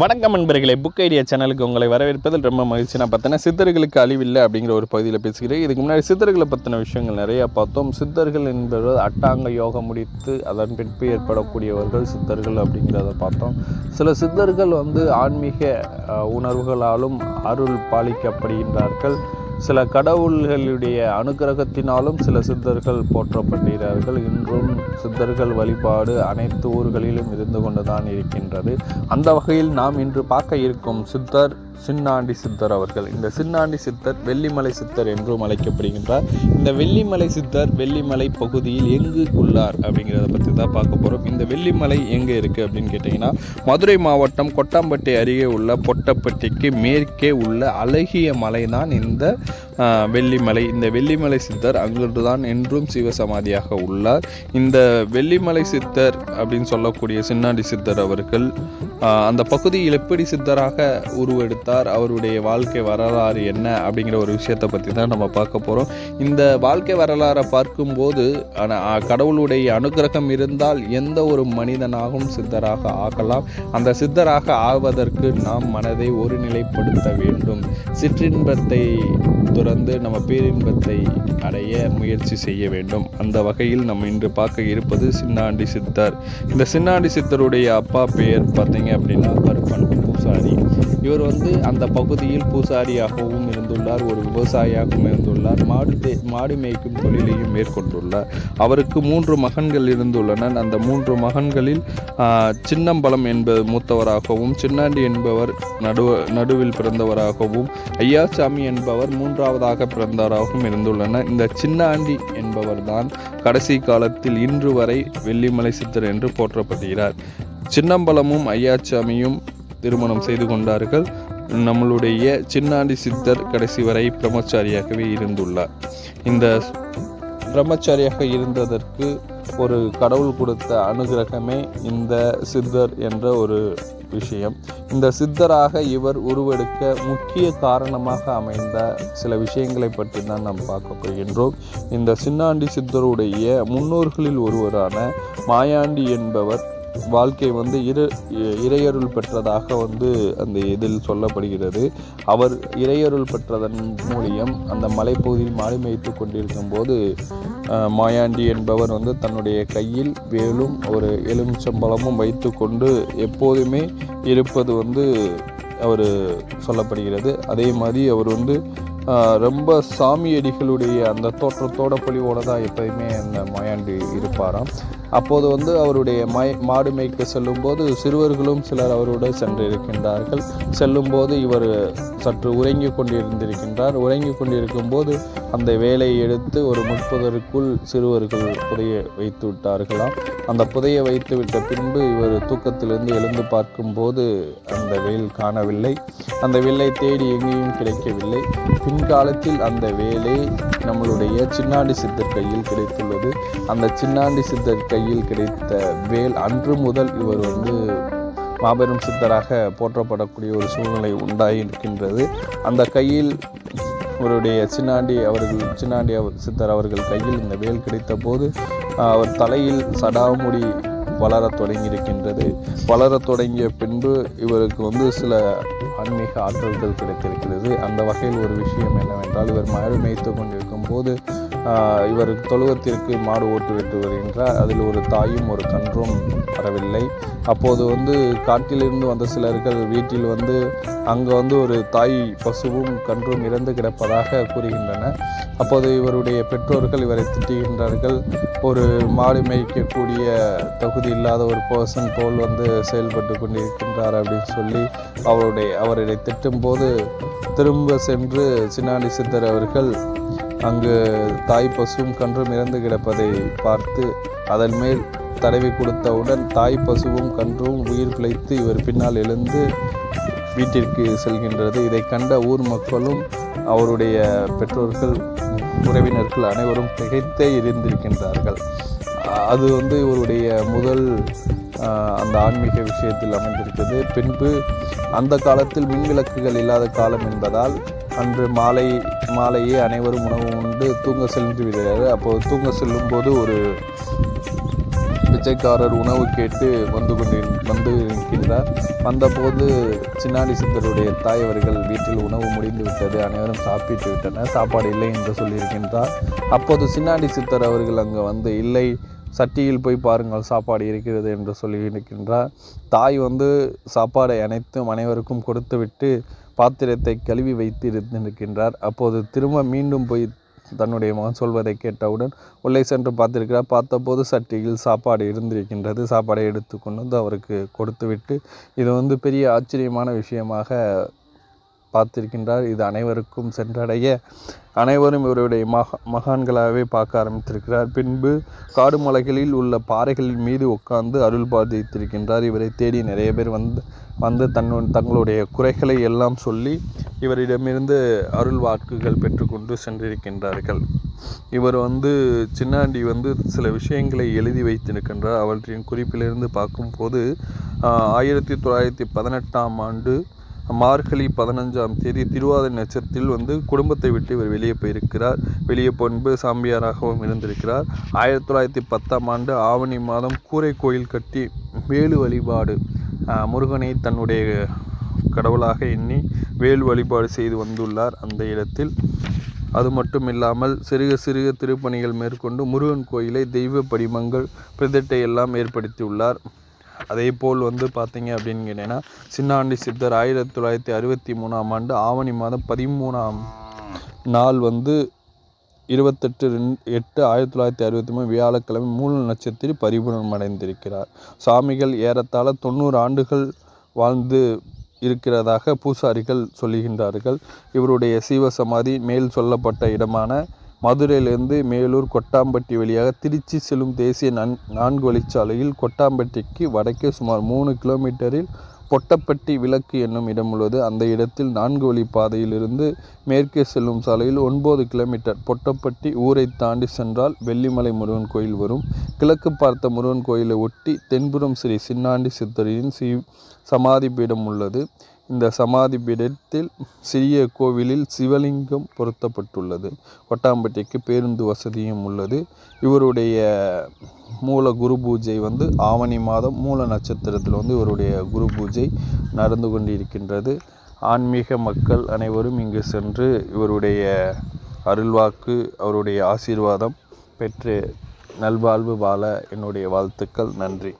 வணக்கம் நண்பர்களே book idea சேனலுக்கு உங்களை வரவேற்பதில் ரொம்ப மகிழ்ச்சி. நான் பார்த்தேன்னா சித்தர்களுக்கு அழிவில்லை அப்படிங்கிற ஒரு பகுதியில் பேசுகிறேன். இதுக்கு முன்னாடி சித்தர்களை பற்றின விஷயங்கள் நிறையா பார்த்தோம். சித்தர்கள் என்பவர் அட்டாங்க யோகம் முடித்து அதன் பின்பு ஏற்படக்கூடியவர்கள் சித்தர்கள் அப்படிங்கிறத பார்த்தோம். சில சித்தர்கள் வந்து ஆன்மீக உணர்வுகளாலும் அருள் பாலிக்கப்படுகின்றார்கள். சில கடவுள்களுடைய அனுக்கிரகத்தினாலும் சில சித்தர்கள் போற்றப்படுகிறார்கள் இன்றும் சித்தர்கள் வழிபாடு அனைத்து ஊர்களிலும் இருந்து கொண்டுதான் இருக்கின்றது. அந்த வகையில் நாம் இன்று பார்க்க இருக்கும் சித்தர் சின்னாண்டி சித்தர் அவர்கள். இந்த சின்னாண்டி சித்தர் வெள்ளிமலை சித்தர் என்றும் அழைக்கப்படுகின்றார். இந்த வெள்ளிமலை சித்தர் வெள்ளிமலை பகுதியில் எங்கு உள்ளார் அப்படிங்கிறத பற்றி தான் பார்க்க போகிறோம் இந்த வெள்ளிமலை எங்கே இருக்குது அப்படின்னு கேட்டிங்கன்னா மதுரை மாவட்டம் கொட்டாம்பட்டி அருகே உள்ள பொட்டப்பட்டிக்கு மேற்கே உள்ள அழகிய மலை தான் இந்த வெள்ளிமலை. இந்த வெள்ளிமலை சித்தர் அங்கிருந்து தான் என்றும் சிவசமாதியாக உள்ளார். இந்த வெள்ளிமலை சித்தர் அப்படின்னு சொல்லக்கூடிய சின்னாண்டி சித்தர் அவர்கள் அந்த பகுதியில் எப்படி சித்தராக உருவெடுத்து உருவெடுத்தார் அவருடைய வாழ்க்கை வரலாறு என்ன அப்படிங்கிற ஒரு விஷயத்தை பற்றி தான் நம்ம பார்க்க போகிறோம் இந்த வாழ்க்கை வரலாறை பார்க்கும்போது ஆனால் கடவுளுடைய அனுக்கிரகம் இருந்தால் எந்த ஒரு மனிதனாகவும் சித்தராக ஆகலாம். அந்த சித்தராக ஆவதற்கு நாம் மனதை ஒருநிலைப்படுத்த வேண்டும். சிற்றின்பத்தை துறந்து நம்ம பேரின்பத்தை அடைய முயற்சி செய்ய வேண்டும். அந்த வகையில் நம்ம இன்று பார்க்க இருப்பது சின்னாண்டி சித்தர். இந்த சின்னாண்டி சித்தருடைய அப்பா பெயர் பார்த்தீங்க அப்படின்னா கருப்பன் பூசாரி. இவர் வந்து அந்த பகுதியில் பூசாரியாகவும் இருந்துள்ளார் ஒரு விவசாயியாகவும் இருந்துள்ளார் மாடு தே- மாடு மேய்க்கும் தொழிலையும் மேற்கொண்டுள்ளார். அவருக்கு மூன்று மகன்கள் இருந்துள்ளனர். அந்த மூன்று மகன்களில் சின்னம்பலம் என்பது மூத்தவராகவும் சின்னாண்டி என்பவர் நடுவ நடுவில் பிறந்தவராகவும் ஐயாசாமி என்பவர் மூன்றாவதாக பிறந்தவராகவும் இருந்துள்ளனர் இந்த சின்னாண்டி என்பவர்தான் கடைசி காலத்தில் இன்று வரை வெள்ளிமலை சித்தர் என்று போற்றப்படுகிறார். சின்னம்பலமும் ஐயாச்சாமியும் திருமணம் செய்து கொண்டார்கள். நம்மளுடைய சின்னாண்டி சித்தர் கடைசி வரை பிரம்மச்சாரியாகவே இருந்துள்ளார். இந்த பிரம்மச்சாரியாக இருந்ததற்கு ஒரு கடவுள் கொடுத்த அனுகிரகமே இந்த சித்தர் என்ற ஒரு விஷயம். இந்த சித்தராக இவர் உருவெடுக்க முக்கிய காரணமாக அமைந்த சில விஷயங்களை பற்றி தான் நாம் பார்க்க போகின்றோம். இந்த சின்னாண்டி சித்தருடைய முன்னோர்களில் ஒருவரான மாயாண்டி என்பவர் வாழ்க்கை வந்து இரு இறையருள் பெற்றதாக வந்து அந்த இதில் சொல்லப்படுகிறது. அவர் இறையருள் பெற்றதன் மூலியம் அந்த மலைப்பகுதியில் மாலை மேய்த்து கொண்டிருக்கும் போது மாயாண்டி என்பவர் வந்து தன்னுடைய கையில் வேலும் ஒரு எலுமிச்சம்பழமும் வைத்துக்கொண்டு எப்போதுமே இருப்பது வந்து அவர் சொல்லப்படுகிறது. அதே மாதிரி அவர் வந்து ரொம்ப சாமியடிகளுடைய அந்த தோற்றத்தோட பொலிவோட தான் எப்பயுமே அந்த மாயாண்டி இருப்பாராம். அப்போது வந்து அவருடைய மை மாடு மேய்க்க செல்லும்போது சிறுவர்களும் சிலர் அவரோடு சென்றிருக்கின்றார்கள். செல்லும்போது இவர் சற்று உறங்கி கொண்டிருந்திருக்கின்றார். உறங்கி கொண்டிருக்கும் போது அந்த வேலையை எடுத்து ஒரு முற்பதற்குள் சிறுவர்கள் புதைய வைத்து விட்டார்களாம். அந்த புதைய வைத்து விட்ட பின்பு இவர் தூக்கத்திலிருந்து எழுந்து பார்க்கும்போது அந்த வேல் காணவில்லை. அந்த வேலை தேடி எங்கேயும் கிடைக்கவில்லை. பின்காலத்தில் அந்த வேலை நம்மளுடைய சின்னாண்டி சித்தர் கையில் கிடைத்துள்ளது. அந்த சின்னாண்டி சித்தர் கையில் கிடைத்த வேல் அன்று முதல் இவர் வந்து மாபெரும் சித்தராக போற்றப்படக்கூடிய ஒரு சூழ்நிலை உண்டாகி இருக்கின்றது அந்த கையில் இவருடைய சின்னாண்டி அவர்கள் சின்னாண்டி அவர் சித்தர் அவர்கள் கையில் இந்த வேல் கிடைத்த போது அவர் தலையில் சடாமுடி வளரத் தொடங்கி இருக்கின்றது வளரத் தொடங்கிய பின்பு இவருக்கு வந்து சில ஆன்மீக ஆற்றல்கள் கிடைத்திருக்கிறது. அந்த வகையில் ஒரு விஷயம் என்னவென்றால் இவர் மழை மேய்த்து கொண்டிருக்கும் போது இவர் தொழுவத்திற்கு மாடு ஓட்டு விட்டு வருகின்றார் அதில் ஒரு தாயும் ஒரு கன்றும் வரவில்லை. அப்போது வந்து காட்டிலிருந்து வந்த சிலர்கள் வீட்டில் வந்து அங்கே வந்து ஒரு தாய் பசுவும் கன்றும் இறந்து கிடப்பதாக கூறுகின்றன. அப்போது இவருடைய பெற்றோர்கள் இவரை திட்டுகின்றார்கள். ஒரு மாடு மேய்க்கக்கூடிய தகுதி இல்லாத ஒரு பர்சன் போல் வந்து செயல்பட்டு கொண்டிருக்கின்றார் அப்படின்னு சொல்லி அவருடைய அவரை திட்டும்போது திரும்ப சென்று சின்னாடி சித்தர் அவர்கள் அங்கு தாய் பசுவும் கன்றும் இறந்து கிடப்பதை பார்த்து அதன் மேல் தடவி கொடுத்தவுடன் தாய் பசுவும் கன்றும் உயிர் பிழைத்து இவர் பின்னால் எழுந்து வீட்டிற்கு செல்கின்றது. இதை கண்ட ஊர் மக்களும் அவருடைய பெற்றோர்கள் உறவினர்கள் அனைவரும் திகைத்தே இருந்திருக்கின்றார்கள். அது வந்து இவருடைய முதல் அந்த ஆன்மீக விஷயத்தில் அமைந்திருக்கிறது. பின்பு அந்த காலத்தில் மின்விளக்குகள் இல்லாத காலம் என்பதால் அன்று மாலை மாலையே அனைவரும் உணவு உண்டு தூங்க சென்று விடுகிறார் அப்போது தூங்க செல்லும்போது ஒரு பிச்சைக்காரர் உணவு கேட்டு வந்து கொண்டு வந்து இருக்கின்றார் வந்தபோது சின்னாடி சித்தருடைய தாய் அவர்கள் வீட்டில் உணவு முடிந்து விட்டது. அனைவரும் சாப்பிட்டு விட்டனர். சாப்பாடு இல்லை என்று சொல்லியிருக்கின்றார். அப்போது சின்னாடி சித்தர் அவர்கள் அங்கே வந்து இல்லை சட்டியில் போய் பாருங்கள் சாப்பாடு இருக்கிறது என்று சொல்லி இருக்கின்றார். தாய் வந்து சாப்பாடை அனைத்தும் அனைவருக்கும் கொடுத்துவிட்டு பாத்திரத்தை கழுவி வைத்து இருந்திருக்கின்றார் அப்போது திரும்ப மீண்டும் போய் தன்னுடைய மகன் சொல்வதை கேட்டவுடன் உள்ளே சென்று பார்த்திருக்கிறார். பார்த்தபோது சட்டியில் சாப்பாடு இருந்திருக்கின்றது. சாப்பாடை எடுத்து கொண்டு வந்து அவருக்கு கொடுத்துவிட்டு இது வந்து பெரிய ஆச்சரியமான விஷயமாக பார்த்திருக்கின்றார் இது அனைவருக்கும் சென்றடைய அனைவரும் இவருடைய மகா மகான்களாகவே பார்க்க ஆரம்பித்திருக்கிறார். பின்பு காடு மலைகளில் உள்ள பாறைகளின் மீது உட்கார்ந்து அருள் பாதித்திருக்கின்றார். இவரை தேடி நிறைய பேர் வந்து வந்து தன்னு தங்களுடைய குறைகளை எல்லாம் சொல்லி இவரிடமிருந்து அருள் வாக்குகள் பெற்றுக்கொண்டு சென்றிருக்கின்றார்கள். இவர் வந்து சின்னாண்டி வந்து சில விஷயங்களை எழுதி வைத்திருக்கின்றார். அவற்றின் குறிப்பிலிருந்து பார்க்கும்போது ஆயிரத்தி தொள்ளாயிரத்தி பதினெட்டாம் ஆண்டு மார்கழி பதினஞ்சாம் தேதி திருவாதிரை நட்சத்திரத்தில் வந்து குடும்பத்தை விட்டு இவர் வெளியே போயிருக்கிறார். வெளியே பண்பு சாம்பியாராகவும் இருந்திருக்கிறார். ஆயிரத்தி தொள்ளாயிரத்தி பத்தாம் ஆண்டு ஆவணி மாதம் கூரை கோயில் கட்டி வேலு வழிபாடு முருகனை தன்னுடைய கடவுளாக எண்ணி வேலு வழிபாடு செய்து வந்துள்ளார் அந்த இடத்தில். அது மட்டும் இல்லாமல் சிறுக சிறுக திருப்பணிகள் மேற்கொண்டு முருகன் கோயிலை தெய்வ படிமங்கள் பிரதிட்டை எல்லாம் ஏற்படுத்தியுள்ளார். அதே போல் வந்து பார்த்தீங்க அப்படின்னு கேட்டீங்கன்னா சின்னாண்டி சித்தர் ஆயிரத்தி தொள்ளாயிரத்தி அறுபத்தி மூணாம் ஆண்டு ஆவணி மாதம் பதிமூணாம் நாள் வந்து இருபத்தெட்டு ரெண்டு எட்டு ஆயிரத்தி தொள்ளாயிரத்தி அறுபத்தி மூணு வியாழக்கிழமை மூல நட்சத்திரம் பரிபூரணம் அடைந்திருக்கிறார் சாமிகள் ஏறத்தாழ தொண்ணூறு ஆண்டுகள் வாழ்ந்து இருக்கிறதாக பூசாரிகள் சொல்லுகின்றார்கள். இவருடைய சீவ சமாதி மேல் சொல்லப்பட்ட இடமான மதுரையிலிருந்து மேலூர் கொட்டாம்பட்டி வழியாக திருச்சி செல்லும் தேசிய நன் நான்கு வழிச்சாலையில் கொட்டாம்பட்டிக்கு வடக்கே சுமார் மூணு கிலோமீட்டரில் பொட்டப்பட்டி விளக்கு என்னும் இடம் உள்ளது. அந்த இடத்தில் நான்கு வழி பாதையிலிருந்து மேற்கே செல்லும் சாலையில் ஒன்பது கிலோமீட்டர் பொட்டப்பட்டி ஊரை தாண்டி சென்றால் வெள்ளிமலை முருகன் கோயில் வரும். கிழக்கு பார்த்த முருகன் கோயிலை ஒட்டி தென்புறம் ஸ்ரீ சின்னாண்டி சித்தரின் சி சமாதி பீடம் உள்ளது. இந்த சமாதி பீடத்தில் சிறிய கோவிலில் சிவலிங்கம் பொருத்தப்பட்டுள்ளது. கொட்டாம்பட்டிக்கு பேருந்து வசதியும் உள்ளது. இவருடைய மூல குரு பூஜை வந்து ஆவணி மாதம் மூல நட்சத்திரத்தில் வந்து இவருடைய குரு பூஜை நடந்து கொண்டிருக்கின்றது. ஆன்மீக மக்கள் அனைவரும் இங்கு சென்று இவருடைய அருள்வாக்கு அவருடைய ஆசீர்வாதம் பெற்று நல்வாழ்வு வாழ என்னுடைய வாழ்த்துக்கள். நன்றி.